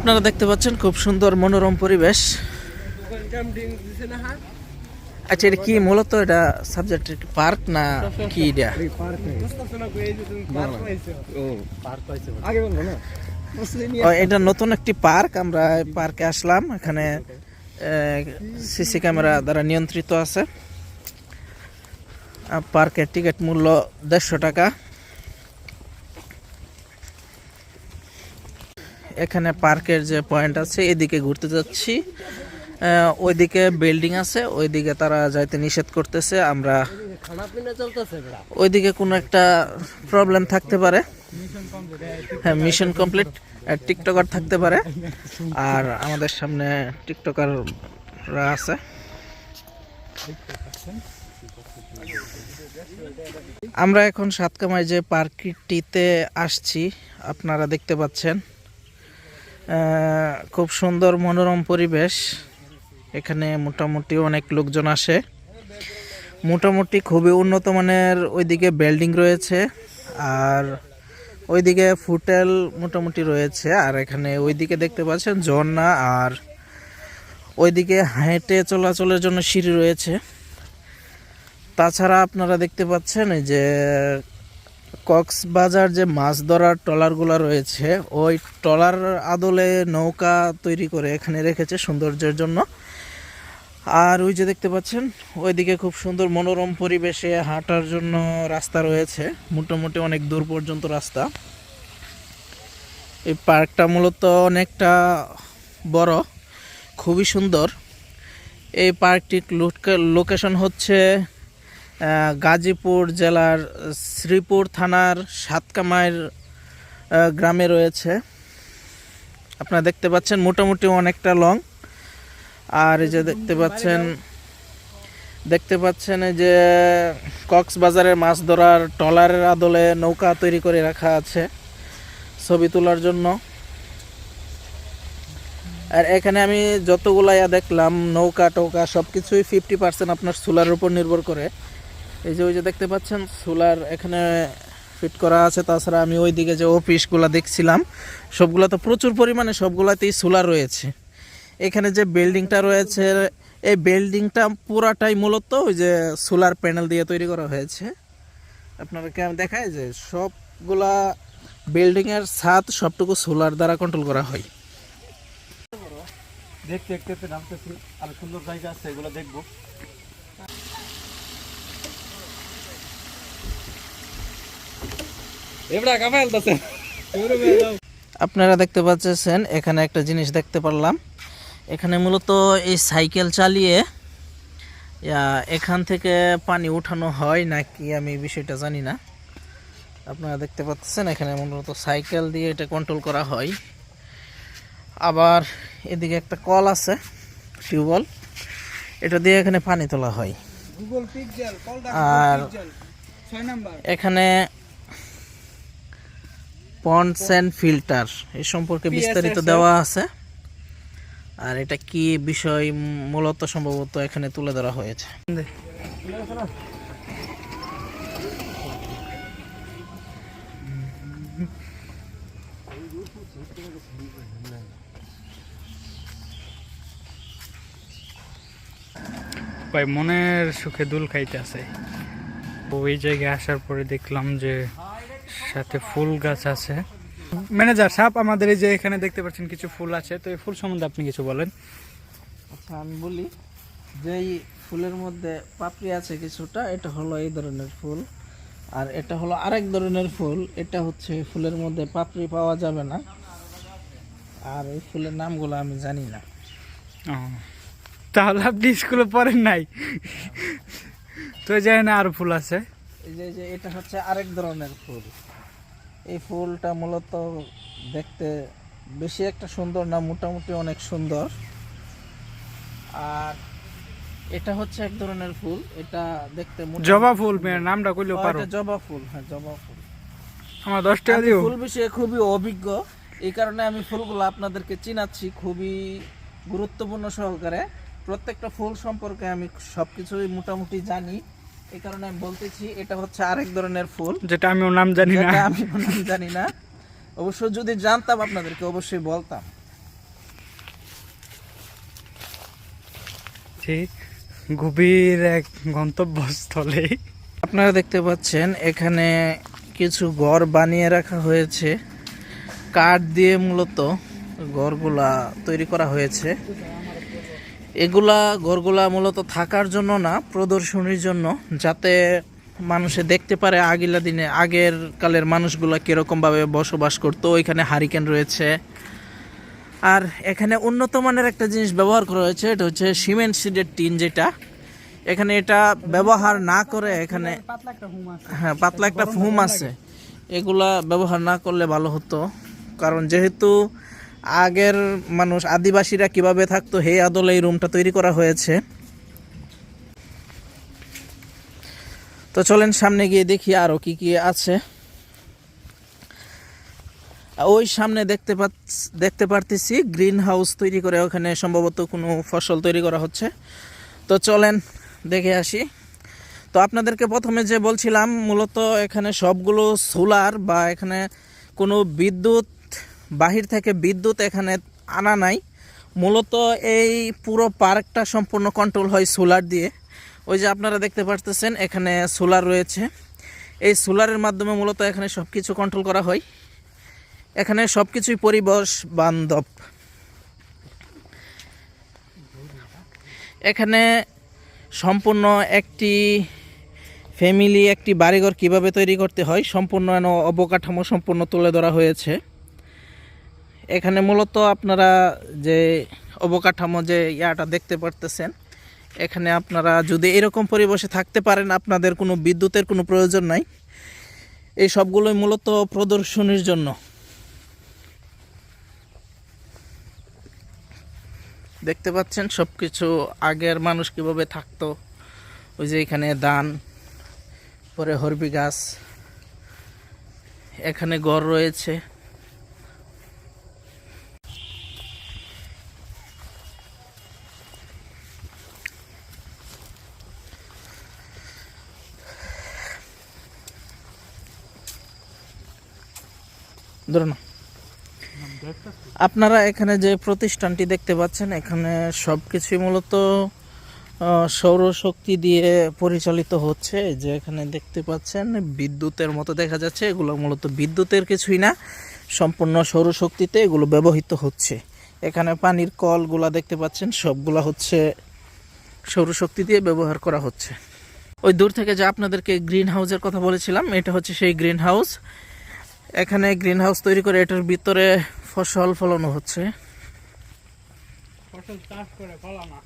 আপনারা দেখতে পাচ্ছেন খুব সুন্দর মনোরম পরিবেশ। আচ্ছা এটা কি মূলত এটা সাবজেক্ট পার্ক না কি এটা? এটা নতুন একটি পার্ক আমরা পার্কে আসলাম। এখানে সিসি ক্যামেরা দ্বারা নিয়ন্ত্রিত আছে। পার্কের টিকিট মূল্য দেড়শো টাকা। এখানে পার্কের যে পয়েন্ট আছে, এদিকে ঘুরতে যাচ্ছি। ওইদিকে বিল্ডিং আছে, ওইদিকে তারা যাইতে নিষেধ করতেছে, আমরা ওইদিকে কোনো একটা প্রবলেম থাকতে পারে। হ্যাঁ মিশন কমপ্লিট টিকটকার থাকতে পারে। আর আমাদের সামনে টিকটকাররা আছে। আমরা এখন সাতকামায় যে পার্কটিতে আসছি, আপনারা দেখতে পাচ্ছেন। খুব সুন্দর মনোরম পরিবেশ। এখানে মোটামুটি অনেক লোকজন আসে। মোটামুটি খুবই উন্নত মানের ওইদিকে বিল্ডিং রয়েছে আর ওইদিকে ফুটেল মোটামুটি রয়েছে। আর এখানে ওইদিকে দেখতে পাচ্ছেন ঝর্ণা আর ওইদিকে হেঁটে চলাচলের জন্য সিঁড়ি রয়েছে। তাছাড়া আপনারা দেখতে পাচ্ছেন যে কক্সবাজার যে মাছ ধরার ট্রলারগুলো রয়েছে, ওই ট্রলার আদলে নৌকা তৈরি করে এখানে রেখেছে সৌন্দর্যের জন্য। আর ওই যে দেখতে পাচ্ছেন, ওইদিকে খুব সুন্দর মনোরম পরিবেশে হাঁটার জন্য রাস্তা রয়েছে। মোটামুটি অনেক দূর পর্যন্ত রাস্তা। এই পার্কটা মূলত অনেকটা বড়, খুবই সুন্দর। এই পার্কটির লোকেশন হচ্ছে গাজীপুর জেলার শ্রীপুর থানার সাতকামাইর আহ, গ্রামে রয়েছে। আপনারা দেখতে পাচ্ছেন মোটামুটি অনেকটা লং। আর এই যে দেখতে পাচ্ছেন দেখতে পাচ্ছেন যে কক্সবাজারের মাছ ধরার ট্রলারের আদলে নৌকা তৈরি করে রাখা আছে ছবি তোলার জন্য। আর এখানে আমি যতগুলা ইয়া দেখলাম নৌকা টৌকা সব কিছুই ফিফটি পার্সেন্ট আপনার সোলারের উপর নির্ভর করে। এই যে ওই যে দেখতে পাচ্ছেন, সোলার এখানে ফিট করা আছে, তাছাড়া আমি ওই দিকে যে অফিসগুলো দেখছিলাম, সবগুলো তো প্রচুর পরিমাণে সবগুলাতেই সোলার রয়েছে। এখানে যে বিল্ডিংটা রয়েছে, এই বিল্ডিংটা পুরাটাই মূলত ওই যে সোলার প্যানেল দিয়ে তৈরি করা হয়েছে। আপনারা কেমন দেখায় যে সবগুলা বিল্ডিংয়ের ছাদ সবটুকু সোলার দ্বারা কন্ট্রোল করা হয়। দেখতে দেখতে নামতেছি। আর সুন্দর জায়গা আছে, এগুলো দেখব। আপনারা দেখতে পাচ্ছেন এখানে একটা জিনিস দেখতে পারলাম। এখানে মূলত এই সাইকেল চালিয়ে এখান থেকে পানি উঠানো হয় নাকি আমি বিষয়টা জানি না। আপনারা দেখতে পাচ্ছেন এখানে মূলত সাইকেল দিয়ে এটা কন্ট্রোল করা হয়। আবার এদিকে একটা কল আছে টিউবওয়েল। এটা দিয়ে এখানে পানি তোলা হয়। গুগল পিক্সেল কলটা আর এখানে পন্ডস অ্যান্ড ফিল্টার এই সম্পর্কে বিস্তারিত দেওয়া আছে। আর এটা কি বিষয় মূলত সম্ভবত এখানে তুলে ধরা হয়েছে? ভাই মনের সুখে দুল খাইতে আছে। ওই জায়গায় আসার পরে দেখলাম যে সাথে ফুল গাছ আছে। ম্যানেজার সাহেব আমাদের এই যে এখানে দেখতে পাচ্ছেন কিছু ফুল আছে তো এই ফুল সম্বন্ধে আপনি কিছু বলেন। আচ্ছা আমি বলি যে এই ফুলের মধ্যে পাপড়ি আছে কিছুটা এটা হলো এই ধরনের ফুল। আর এটা হলো আরেক ধরনের ফুল এটা হচ্ছে ফুলের মধ্যে পাপড়ি পাওয়া যাবে না। আর এই ফুলের নামগুলো আমি জানি না। ও, তাহলে আপনি স্কুলে পড়েন নাই? তো জানি না আরও ফুল আছে। এই যে যে এটা হচ্ছে আরেক ধরনের ফুল। এই ফুলটা মূলত দেখতে বেশি একটা সুন্দর না মোটামুটি অনেক সুন্দর। আর এটা হচ্ছে এক ধরনের ফুল। এটা দেখতে জবা ফুল মেয়ের নামটা কইলেও পারো। এটা জবা ফুল হ্যাঁ জবা ফুল। আমার দশ টাকা দিও। ফুল বিষয়ে খুবই অভিজ্ঞ। এই কারণে আমি ফুলগুলো আপনাদেরকে চিনাচ্ছি খুবই গুরুত্বপূর্ণ সহকারে। প্রত্যেকটা ফুল সম্পর্কে আমি সবকিছুই মোটামুটি জানি। এই কারণে আমি বলতেছি এটা হচ্ছে আরেক ধরনের ফুল। যেটা আমি নাম জানি না। আমি নাম জানি না। অবশ্য যদি জানতাম আপনাদেরকে অবশ্যই বলতাম। ঠিক গভীর এক গন্তব্যস্থলে। আপনারা দেখতে পাচ্ছেন এখানে কিছু ঘর বানিয়ে রাখা হয়েছে। কাঠ দিয়ে মূলত ঘরগুলা তৈরি করা হয়েছে। এগুলা ঘরগুলা মূলত থাকার জন্য না প্রদর্শনীর জন্য যাতে মানুষে দেখতে পারে আগিলা দিনে আগের কালের মানুষগুলা কীরকমভাবে বসবাস করতো ওইখানে হারিকেন রয়েছে। আর এখানে উন্নত মানের একটা জিনিস ব্যবহার করা হয়েছে এটা হচ্ছে সিমেন্ট সিডের টিন যেটা। এখানে এটা ব্যবহার না করে এখানে হ্যাঁ পাতলা একটা ফুম আছে। এগুলা ব্যবহার না করলে ভালো হতো। কারণ যেহেতু আগের মানুষ, আদিবাসীরা কীভাবে থাকতো, হে আদলে এই রুমটা তৈরি করা হয়েছে। তো চলেন সামনে গিয়ে দেখি আরও কি কি আছে। ওই সামনে দেখতে পাচ্ছ দেখতে পারতেছি গ্রিন হাউস তৈরি করে ওখানে সম্ভবত কোনো ফসল তৈরি করা হচ্ছে। তো চলেন দেখে আসি। তো আপনাদেরকে প্রথমে যে বলছিলাম, মূলত এখানে সবগুলো সোলার বা এখানে কোনো বিদ্যুৎ বাহির থেকে বিদ্যুৎ এখানে আনা নাই। মূলত এই পুরো পার্কটা সম্পূর্ণ কন্ট্রোল হয় সোলার দিয়ে। ওই যে আপনারা দেখতে পারতেছেন, এখানে সোলার রয়েছে। এই সোলারের মাধ্যমে মূলত এখানে সব কিছু কন্ট্রোল করা হয়। এখানে সব কিছুই পরিবেশ বান্ধব। এখানে সম্পূর্ণ একটি ফ্যামিলি একটি বাড়িঘর কীভাবে তৈরি করতে হয়, সম্পূর্ণ অবকাঠামো সম্পূর্ণ তুলে ধরা হয়েছে। এখানে মূলত আপনারা যে অবকাঠামো যে ইয়াটা দেখতে পারতেছেন, এখানে আপনারা যদি এরকম পরিবেশে থাকতে পারেন, আপনাদের কোনো বিদ্যুতের কোনো প্রয়োজন নাই। এই সবগুলোই মূলত প্রদর্শনীর জন্য। দেখতে পাচ্ছেন সব কিছু আগের মানুষ কীভাবে থাকতো? ওই যে এখানে দান পরে হরবি গাছ এখানে গড় রয়েছে। আপনারা এখানে যে প্রতিষ্ঠানটি দেখতে পাচ্ছেন, এখানে সব কিছুই মূলত সৌরশক্তি দিয়ে পরিচালিত হচ্ছে। যে এখানে দেখতে পাচ্ছেন, বিদ্যুতের মতো দেখা যাচ্ছে। এগুলো মূলত বিদ্যুতের কিছুই না, সম্পূর্ণ সৌরশক্তিতে এগুলো ব্যবহৃত হচ্ছে। এখানে পানির কলগুলা দেখতে পাচ্ছেন, সবগুলা হচ্ছে সৌরশক্তি দিয়ে ব্যবহার করা হচ্ছে। ওই দূর থেকে যে আপনাদেরকে গ্রিন হাউসের কথা বলেছিলাম, এটা হচ্ছে সেই গ্রিন হাউস এখানে গ্রিন হাউস তৈরি করে এটার ভিতরে ফসল ফলানো হচ্ছে। ফসল চাষ করে ফলানা।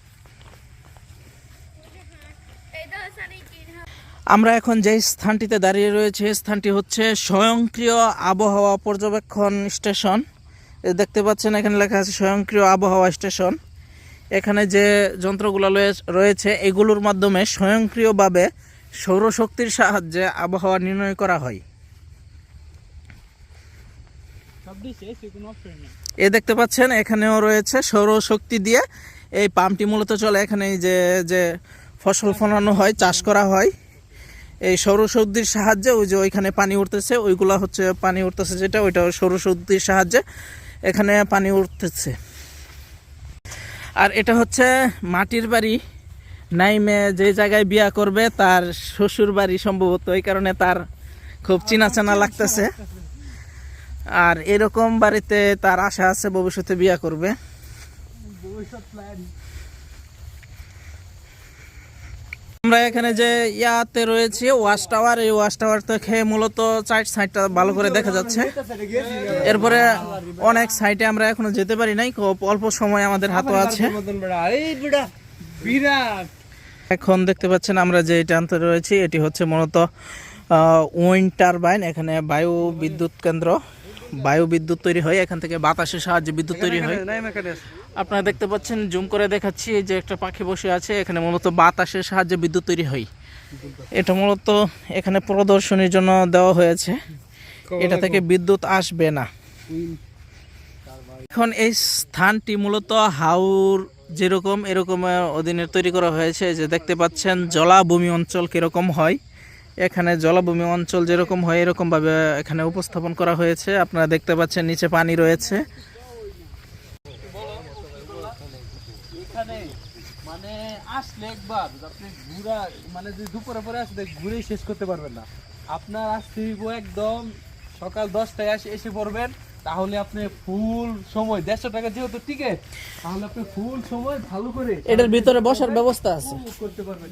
আমরা এখন যে স্থানটিতে দাঁড়িয়ে রয়েছে এই স্থানটি হচ্ছে স্বয়ংক্রিয় আবহাওয়া পর্যবেক্ষণ স্টেশন। দেখতে পাচ্ছেন এখানে লেখা আছে স্বয়ংক্রিয় আবহাওয়া স্টেশন। এখানে যে যন্ত্রগুলো রয়েছে এগুলোর মাধ্যমে স্বয়ংক্রিয়ভাবে সৌরশক্তির সাহায্যে আবহাওয়া নির্ণয় করা হয় সব দিছে সে কোনো অপশন নেই এ দেখতে পাচ্ছেন এখানেও রয়েছে সৌরশক্তি দিয়ে। এই পাম্পটি মূলত চলে এখানে যে যে ফসল ফলানো হয় চাষ করা হয়। এই সৌরশক্তির সাহায্যে ওই যে ওইখানে পানি উঠতেছে ওইগুলা হচ্ছে পানি উঠতেছে যেটা ওইটা সৌরশক্তির সাহায্যে এখানে পানি উঠতেছে। আর এটা হচ্ছে মাটির বাড়ি। নাইমে যে জায়গায় বিয়া করবে তার শ্বশুর বাড়ি সম্ভবত এই কারণে তার খুব চিনা চেনা লাগতেছে। আর এরকম বাড়িতে তার আশা আছে ভবিষ্যতে বিয়া করবে। আমরা এখানে যে ইয়াতে রয়েছে ওয়াশ টাওয়ার এই ওয়াশ টাওয়ার থেকে মূলত চার সাইডটা ভালো করে দেখা যাচ্ছে। এরপরে অনেক সাইডে আমরা এখনও যেতে পারি নাই খুব অল্প সময় আমাদের হাতে আছে। এখন দেখতে পাচ্ছেন আমরা যে টানতে রয়েছি এটি হচ্ছে মূলত উইন্ড টারবাইন এখানে বায়ু বিদ্যুৎ কেন্দ্র। বায়ু বিদ্যুৎ তৈরি হয় এখান থেকে বাতাসের সাহায্যে বিদ্যুৎ তৈরি হয়। আপনারা দেখতে পাচ্ছেন জুম করে দেখাচ্ছি যে একটা পাখি বসে আছে এখানে মূলত বাতাসের সাহায্যে বিদ্যুৎ তৈরি হয়। এটা মূলত এখানে প্রদর্শনীর জন্য দেওয়া হয়েছে। এটা থেকে বিদ্যুৎ আসবে না। এখন এই স্থানটি মূলত হাউর যেরকম এরকম অধীনে তৈরি করা হয়েছে। যে দেখতে পাচ্ছেন জলাভূমি অঞ্চল কীরকম হয়। এখানে জলাভূমি অঞ্চল যেরকম হয় এরকম ভাবে এখানে উপস্থাপন করা হয়েছে। আপনারা দেখতে পাচ্ছেন, নিচে পানি রয়েছে। মানে আসলে একবার আপনি মানে যদি শেষ করতে পারবেন না। আপনার আসতে একদম সকাল দশটায় এসে পড়বেন। তাহলে আপনি ফুল সময় দেড়শো টাকা যেহেতু টিকিট তাহলে আপনি ফুল সময় ভালো করে এটার ভিতরে বসার ব্যবস্থা আছে। করতে পারবেন।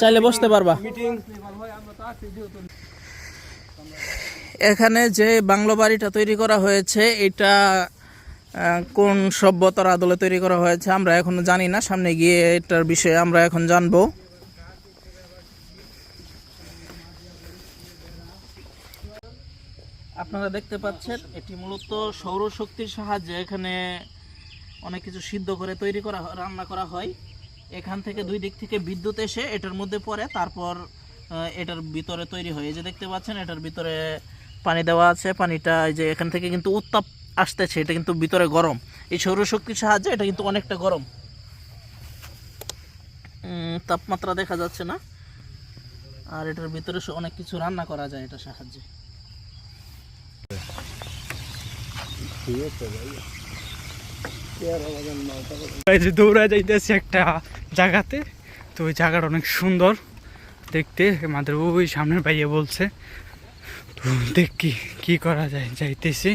চাইলে বসতে পারবা। মিটিং ভাই আমরা তো আছি যেহেতু। এখানে যে বাংলো বাড়িটা তৈরি করা হয়েছে এটা আহ, কোন সভ্যতার আদলে তৈরি করা হয়েছে আমরা এখনও জানি না। সামনে গিয়ে এটার বিষয়ে আমরা এখন জানব। আপনারা দেখতে পাচ্ছেন, এটি মূলত সৌরশক্তির সাহায্যে এখানে অনেক কিছু সিদ্ধ করে তৈরি করা, রান্না করা হয়। এখান থেকে দুই দিক থেকে বিদ্যুৎ এসে এটার মধ্যে পড়ে, তারপর এটার ভিতরে তৈরি হয়। এই যে দেখতে পাচ্ছেন, এটার ভিতরে পানি দেওয়া আছে। পানিটা এই যে এখান থেকে কিন্তু উত্তাপ আসতেছে, এটা কিন্তু ভিতরে গরম। এই সৌরশক্তির সাহায্যে এটা কিন্তু অনেকটা গরম। তাপমাত্রা দেখা যাচ্ছে না। আর এটার ভিতরে অনেক কিছু রান্না করা যায় এটার সাহায্যে। দৌড়া যাইতেছে একটা জায়গাতে। তো ওই জায়গাটা অনেক সুন্দর। দেখতে আমাদের ওই সামনের বাইয়ে বলছে। তো দেখি কি করা যায়, যাইতেছি।